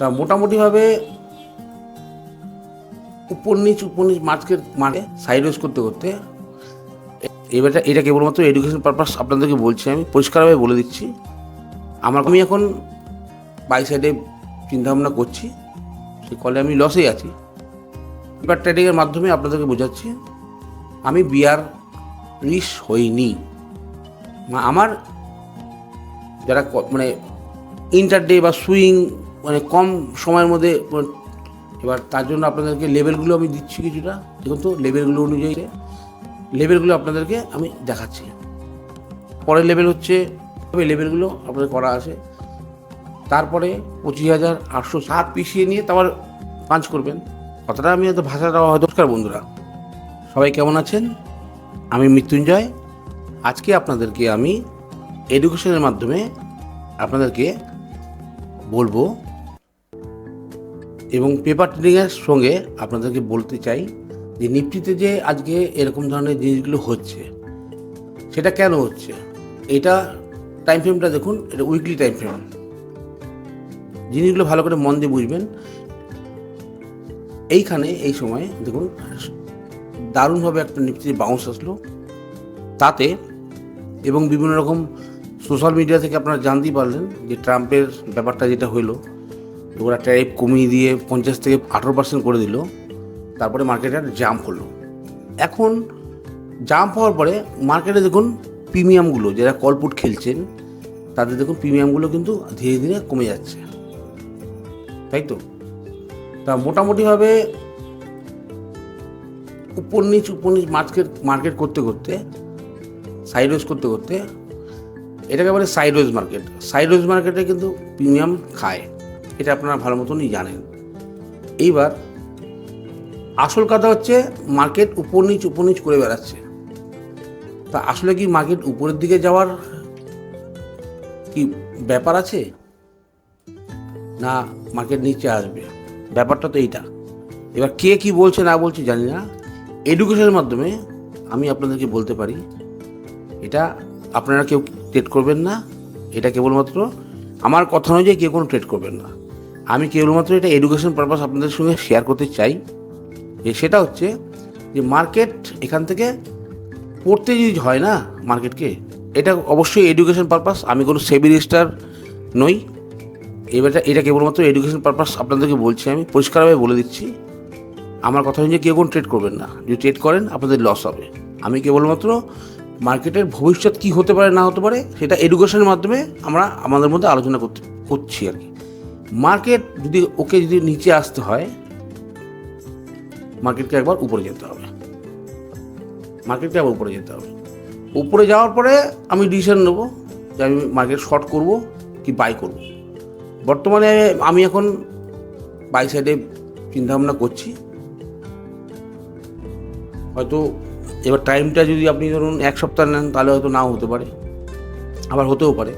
তা মোটামুটিভাবে উপর নিচ উপর নিচ মার্কেট মানে সাইড ওয়েজ করতে করতে, এবারটা এটা কেবলমাত্র এডুকেশন পারপাস আপনাদেরকে বলছি আমি, পরিষ্কারভাবে বলে দিচ্ছি। আমার আমি এখন বাই সাইডে চিন্তাভাবনা করছি, সে কলে আমি লসেই আছি। এবার ট্রেডিংয়ের মাধ্যমে আপনাদেরকে বোঝাচ্ছি, আমি বিয়ার রিস হইনি। আমার যারা মানে ইন্টারডে বা সুইং মানে কম সময়ের মধ্যে, এবার তার জন্য আপনাদেরকে লেভেলগুলো আমি দিচ্ছি কিছুটা। দেখুন তো লেভেলগুলো অনুযায়ী লেভেলগুলো আপনাদেরকে আমি দেখাচ্ছি। পরের লেভেল হচ্ছে, তবে লেভেলগুলো আপনাদের করা আছে। তারপরে পঁচিশ হাজার আটশো সাত পিছিয়ে নিয়ে তারপর পাঞ্চ করবেন। কথাটা আমি হয়তো ভাষাটা হয়তো নমস্কার বন্ধুরা। সবাই কেমন আছেন? আমি মৃত্যুঞ্জয়। আজকে আপনাদেরকে আমি এডুকেশনের মাধ্যমে আপনাদেরকে বলব এবং পেপার ট্রেডিংয়ের সঙ্গে আপনাদেরকে বলতে চাই যে নিফটিতে যে আজকে এরকম ধরনের জিনিসগুলো হচ্ছে, সেটা কেন হচ্ছে? এটা টাইম ফ্রেমটা দেখুন, এটা উইকলি টাইম ফ্রেম জিনিসগুলো ভালো করে মন দিয়ে বুঝবেন। এইখানে, এই সময়ে দেখুন, দারুণভাবে একটা নিফটিতে বাউন্স আসলো। তাতে এবং বিভিন্ন রকম সোশ্যাল মিডিয়া থেকে আপনারা জানতেই পারলেন যে ট্রাম্পের ব্যাপারটা যেটা হলো ওরা ট্যারিফ কমিয়ে দিয়ে পঞ্চাশ থেকে আঠেরো পার্সেন্ট করে দিল, তারপরে মার্কেটে জাম্প হলো। এখন জাম্প হওয়ার পরে মার্কেটে দেখুন প্রিমিয়ামগুলো যারা কলপুট খেলছেন, তাদের দেখুন প্রিমিয়ামগুলো কিন্তু ধীরে ধীরে কমে যাচ্ছে। তাই তো? তা মোটামুটিভাবে উপর নিচ উপর নিচ মার্কেট মার্কেট করতে করতে সাইডওয়েজ করতে করতে, এটাকে বলে সাইডওয়েজ মার্কেট সাইডওয়েজ মার্কেটে কিন্তু প্রিমিয়াম খায়। এটা আপনারা ভালো মতনই জানেন। এইবার আসল কথা হচ্ছে মার্কেট উপর নিচ উপর নিচ করে বেড়াচ্ছে। তা আসলে কি মার্কেট উপরের দিকে যাওয়ার কি ব্যাপার আছে? না, মার্কেট নিচে আসবে। ব্যাপারটা তো এইটা। এবার কে কি বলছে, না বলছে জানি না। এডুকেশনের মাধ্যমে আমি আপনাদেরকে বলতে পারি, এটা আপনারা কেউ ট্রেড করবেন না। এটা কেবলমাত্র আমার কথা অনুযায়ী কেউ কোনো ট্রেড করবেন না। আমি কেবলমাত্র এটা এডুকেশন পারপাস আপনাদের সঙ্গে শেয়ার করতে চাই। যে সেটা হচ্ছে যে মার্কেট এখান থেকে পড়তে যদি হয় না মার্কেটকে এটা অবশ্যই এডুকেশন পারপাস আমি কোনো সেবি রেজিস্টার নই। এবারটা এটা কেবলমাত্র এডুকেশন পারপাস আপনাদেরকে বলছি আমি, পরিষ্কারভাবে বলে দিচ্ছি। আমার কথা অনুযায়ী কেউ কোনো ট্রেড করবেন না। যদি ট্রেড করেন, আপনাদের লস হবে। আমি কেবলমাত্র মার্কেটের ভবিষ্যৎ কী হতে পারে, না হতে পারে, সেটা এডুকেশনের মাধ্যমে আমরা আমাদের মধ্যে আলোচনা করতে করছি আর কি। মার্কেট যদি ওকে যদি নিচে আসতে হয়, মার্কেটকে একবার উপরে যেতে হবে। মার্কেটকে আবার উপরে যেতে হবে। উপরে যাওয়ার পরে আমি ডিসিশন নেব যে আমি মার্কেট শর্ট করব কি বাই করব। বর্তমানে আমি এখন বাই সাইডে চিন্তাভাবনা করছি। হয়তো এবার টাইমটা যদি আপনি ধরুন এক সপ্তাহ নেন, তাহলে হয়তো নাও হতে পারে। আবার হতেও পারে।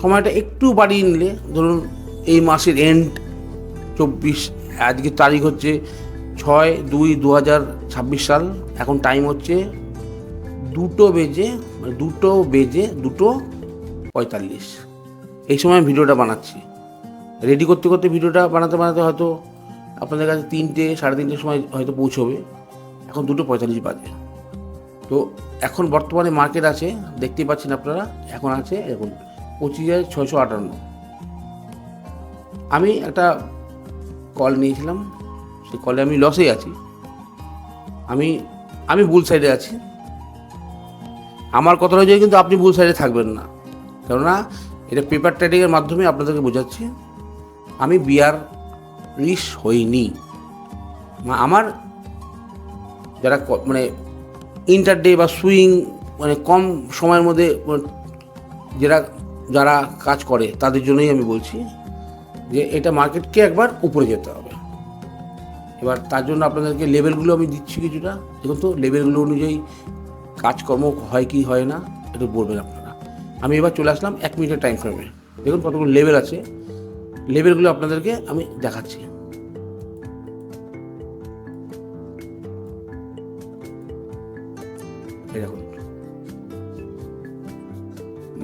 সময়টা একটু বাড়িয়ে নিলে, ধরুন এই মাসের এন্ড চব্বিশ, আজকে তারিখ হচ্ছে ছয় দুই দু হাজার ছাব্বিশ সাল, এখন টাইম হচ্ছে দুটো বেজে মানে দুটো বেজে দুটো পঁয়তাল্লিশ। এই সময় ভিডিওটা বানাচ্ছি। রেডি করতে করতে ভিডিওটা বানাতে বানাতে হয়তো আপনাদের কাছে তিনটে, সাড়ে তিনটের সময় হয়তো পৌঁছবে। এখন দুটো পঁয়তাল্লিশ বাজে। তো এখন বর্তমানে মার্কেট আছে, দেখতেই পাচ্ছেন আপনারা, এখন আছে এখন পঁচিশ হাজার ছয়শো আটান্ন। আমি একটা কল নিয়েছিলাম, সেই কলে আমি লসেই আছি। আমি আমি ভুল সাইডে আছি। আমার কথা অনুযায়ী কিন্তু আপনি ভুল সাইডে থাকবেন না। কেননা এটা পেপার ট্রেডিংয়ের মাধ্যমে আপনাদেরকে বোঝাচ্ছি, আমি বিয়ার রিস হইনি আমার যারা মানে ইন্টারডে বা সুইং মানে কম সময়ের মধ্যে মানে যারা যারা কাজ করে, তাদের জন্যই আমি বলছি। যে এটা মার্কেটকে একবার উপরে যেতে হবে। এবার তার জন্য আপনাদেরকে লেভেলগুলো আমি দিচ্ছি কিছুটা। দেখুন তো লেভেলগুলো অনুযায়ী কাজকর্ম হয় কি হয় না, একটু বলবেন আপনারা। আমি এবার চলে আসলাম এক মিনিটের টাইম ফ্রেমে দেখুন কতগুলো লেভেল আছে। লেভেলগুলো আপনাদেরকে আমি দেখাচ্ছি।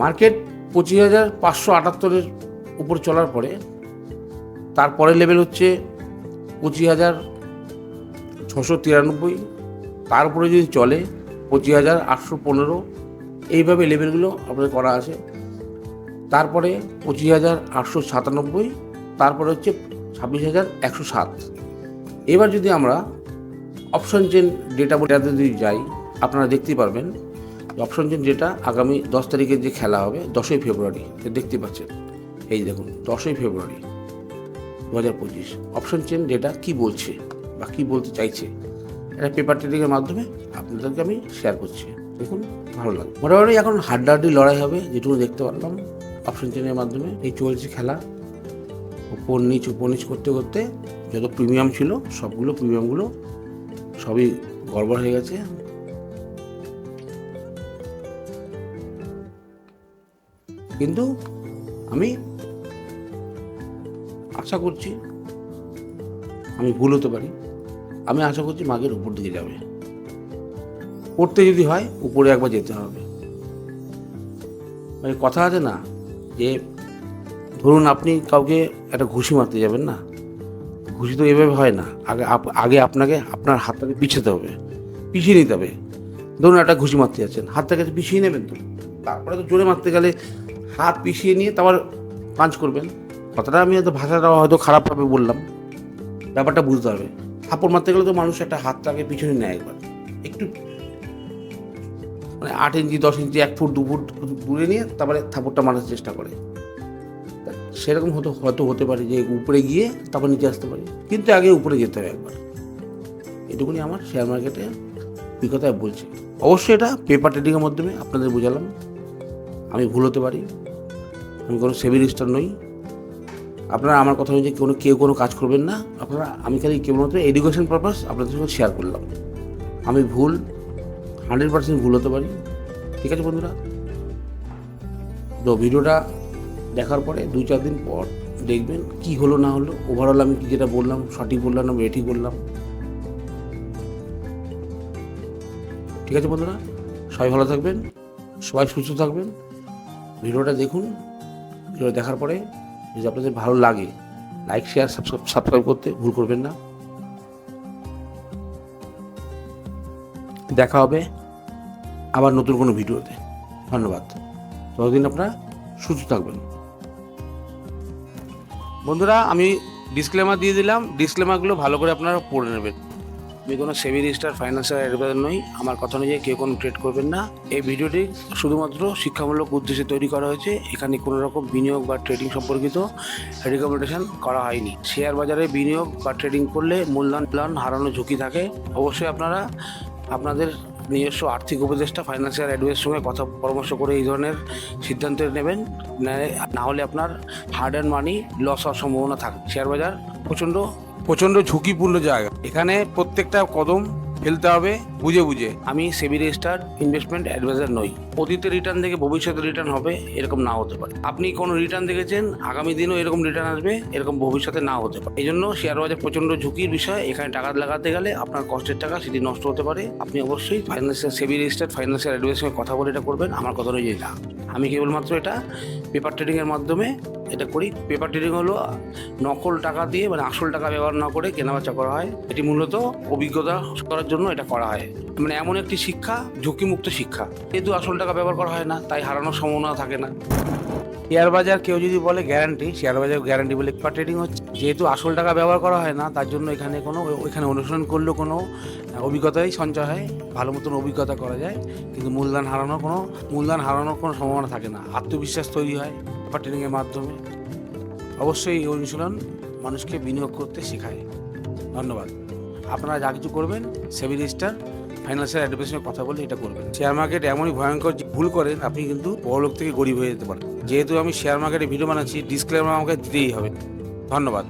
মার্কেট পঁচিশ হাজার পাঁচশো আটাত্তরের উপর চলার পরে তারপরের লেভেল হচ্ছে পঁচিশ হাজার ছশো তিরানব্বই। তারপরে যদি চলে পঁচিশ হাজার আটশো পনেরো। এইভাবে লেভেলগুলো আপনাদের করা আছে। তারপরে পঁচিশ হাজার আটশো সাতানব্বই, তারপরে হচ্ছে ছাব্বিশ হাজার একশো সাত। এবার যদি আমরা অপশন চেন ডেটা বোর্ডে যদি যাই, আপনারা দেখতেই পারবেন অপশন চেন ডেটা আগামী দশ তারিখে যে খেলা হবে, দশই ফেব্রুয়ারি, দেখতে পাচ্ছেন। এই দেখুন, দশই ফেব্রুয়ারি। দু হাজার পঁচিশ। অপশন চেন ডেটা কী বলছে বা কী বলতে চাইছে? এটা পেপার ট্রেডিংয়ের মাধ্যমে আপনাদেরকে আমি শেয়ার করছি। দেখুন, ভালো লাগে মোটামুটি এখন হাড্ডাহাড্ডি লড়াই হবে, যেটুকু দেখতে পারলাম অপশন চেনের মাধ্যমে। এই চলছে খেলা। উপর নিচ উপর নিচ করতে করতে যত প্রিমিয়াম ছিল, সবগুলো প্রিমিয়ামগুলো সবই গড়বড় হয়ে গেছে। কিন্তু আমি আশা করছি। আমি ভুল হতে পারি। আমি আশা করছি মাগের উপর দিকে যাবে। পড়তে যদি হয়, উপরে একবার যেতে হবে। মানে কথা আছে না, যে ধরুন আপনি কাউকে একটা ঘুষি মারতে যাবেন না? ঘুষি তো এভাবে হয় না। আগে আগে আপনাকে আপনার হাতটাকে পিছাতে হবে। পিছিয়ে নিতে হবে। ধরুন একটা ঘুষি মারতে যাচ্ছেন, হাতটাকে পিছিয়ে নেবেন তো? তারপরে তো জোরে মারতে গেলে হাত পিছিয়ে নিয়ে তারপর পাঞ্চ করবেন। কথাটা আমি হয়তো ভাষাটা হয়তো খারাপভাবে বললাম। ব্যাপারটা বুঝতে হবে। থাপড় মারতে গেলে তো মানুষ একটা হাতটাকে পিছনে নেয় একবার। একটু মানে আট ইঞ্চি, দশ ইঞ্চি, এক ফুট, দু ফুট দূরে নিয়ে তারপরে থাপড়টা মারার চেষ্টা করে। সেরকম হতো, হয়তো হতে পারে যে উপরে গিয়ে তারপর নিচে আসতে পারে। কিন্তু আগে উপরে যেতে হবে একবার। এটুকুনি আমার শেয়ার মার্কেটে অভিজ্ঞতায় বলছি। অবশ্যই এটা পেপার ট্রেডিংয়ের মাধ্যমে আপনাদের বোঝালাম। আমি ভুল হতে পারি। আমি কোনো সেভি রেজিস্টার নই। আপনারা আমার কথা অনুযায়ী কোনো কেউ কোনো কাজ করবেন না। আপনারা, আমি খালি কেবলমাত্র এডুকেশন পারপাস আপনাদের সঙ্গে শেয়ার করলাম। আমি ভুল হান্ড্রেড পার্সেন্ট ভুল হতে পারি। ঠিক আছে বন্ধুরা? তো ভিডিওটা দেখার পরে দু চার দিন পর দেখবেন কি হলো না হলো। ওভারঅল আমি কি যেটা বললাম, সঠিক বললাম না বেঠিক বললাম। ঠিক আছে বন্ধুরা? সবাই ভালো থাকবেন, সবাই সুস্থ থাকবেন। ভিডিওটা দেখুন ভিডিও দেখার পরে যদি আপনাদের ভালো লাগে লাইক শেয়ার সাবস্ক্রাইব করতে ভুল করবেন না। দেখা হবে আবার নতুন কোনো ভিডিওতে। ধন্যবাদ। ততদিন আপনারা সুস্থ থাকবেন। বন্ধুরা, আমি ডিসক্লেমার দিয়ে দিলাম। ডিসক্লেমারগুলো ভালো করে আপনারা পড়ে নেবেন। আমি কোনো সেভি রেজিস্টার ফাইন্যান্সিয়াল অ্যাডভাইজার নই, আমার কথা অনুযায়ী কেউ কোনো ট্রেড করবেন না। এই ভিডিওটি শুধুমাত্র শিক্ষামূলক উদ্দেশ্যে তৈরি করা হয়েছে, এখানে কোনো রকম বিনিয়োগ বা ট্রেডিং সম্পর্কিত রেকমেন্ডেশন করা হয়নি। শেয়ার বাজারে বিনিয়োগ বা ট্রেডিং করলে মূলধন প্লান হারানোর ঝুঁকি থাকে। অবশ্যই আপনারা আপনাদের নিজস্ব আর্থিক উপদেষ্টা ফাইন্যান্সিয়াল অ্যাডভাইসের সঙ্গে কথা পরামর্শ করে এই ধরনের সিদ্ধান্ত নেবেন। না হলে আপনার হার্ড অ্যান্ড মানি লস হওয়ার সম্ভাবনা থাকে। শেয়ার বাজার প্রচণ্ড প্রচণ্ড ঝুঁকিপূর্ণ জায়গা। এখানে প্রত্যেকটা কদম ফেলতে হবে, বুঝে বুঝে। আমি সেবি রেজিস্টার ইনভেস্টমেন্ট অ্যাডভাইজার নই। অতীতের রিটার্ন থেকে ভবিষ্যতে রিটার্ন হবে, এরকম না হতে পারে। আপনি কোনো রিটার্ন দেখেছেন, আগামী দিনও এরকম রিটার্ন আসবে, এরকম ভবিষ্যতে না হতে পারে। এই জন্য শেয়ার বাজার প্রচণ্ড ঝুঁকির বিষয়। এখানে টাকা লাগাতে গেলে আপনার কষ্টের টাকা, সেটি নষ্ট হতে পারে। আপনি অবশ্যই ফাইন্যান্সিয়াল সেবি রেজিস্টার ফাইন্যান্সিয়াল অ্যাডভাইসের সঙ্গে কথা বলে এটা করবেন। আমার কথা অনুযায়ী না। আমি কেবলমাত্র এটা পেপার ট্রেডিংয়ের মাধ্যমে এটা করি। পেপার ট্রেডিং হলো, নকল টাকা দিয়ে মানে আসল টাকা ব্যবহার না করে কেনাবেচা করা হয়। এটি মূলত অভিজ্ঞতা করার জন্য এটা করা হয়। মানে এমন একটি শিক্ষা, ঝুঁকিমুক্ত শিক্ষা। যেহেতু আসল টাকা ব্যবহার করা হয় না, তাই হারানোর সম্ভাবনা থাকে না। শেয়ার বাজার কেউ যদি বলে গ্যারান্টি শেয়ার বাজার গ্যারান্টি বলে পেপার ট্রেডিং হচ্ছে। যেহেতু আসল টাকা ব্যবহার করা হয় না, তার জন্য এখানে কোনো, এখানে অনুসরণ করলেও কোনো অভিজ্ঞতাই সঞ্চয় হয়। ভালো মতন অভিজ্ঞতা করা যায়। কিন্তু মূলধন হারানোর কোনো, মূলধন হারানোর কোনো সম্ভাবনা থাকে না। আত্মবিশ্বাস তৈরি হয়। পেপার ট্রেনিংয়ের মাধ্যমে অবশ্যই এই অনুশীলন মানুষকে বিনিয়োগ করতে শেখায়। ধন্যবাদ। আপনারা যা কিছু করবেন, সেভি রেজিস্টার, ফাইন্যান্সিয়াল অ্যাডভাইসের কথা বলে এটা করবেন। শেয়ার মার্কেট এমনই ভয়ঙ্কর ভুল করেন, আপনি কিন্তু বড়লোক থেকে গরিব হয়ে যেতে পারেন। যেহেতু আমি শেয়ার মার্কেটে ভিডিও বানাচ্ছি ডিসক্লেমার আমাকে দিতেই হবে। ধন্যবাদ।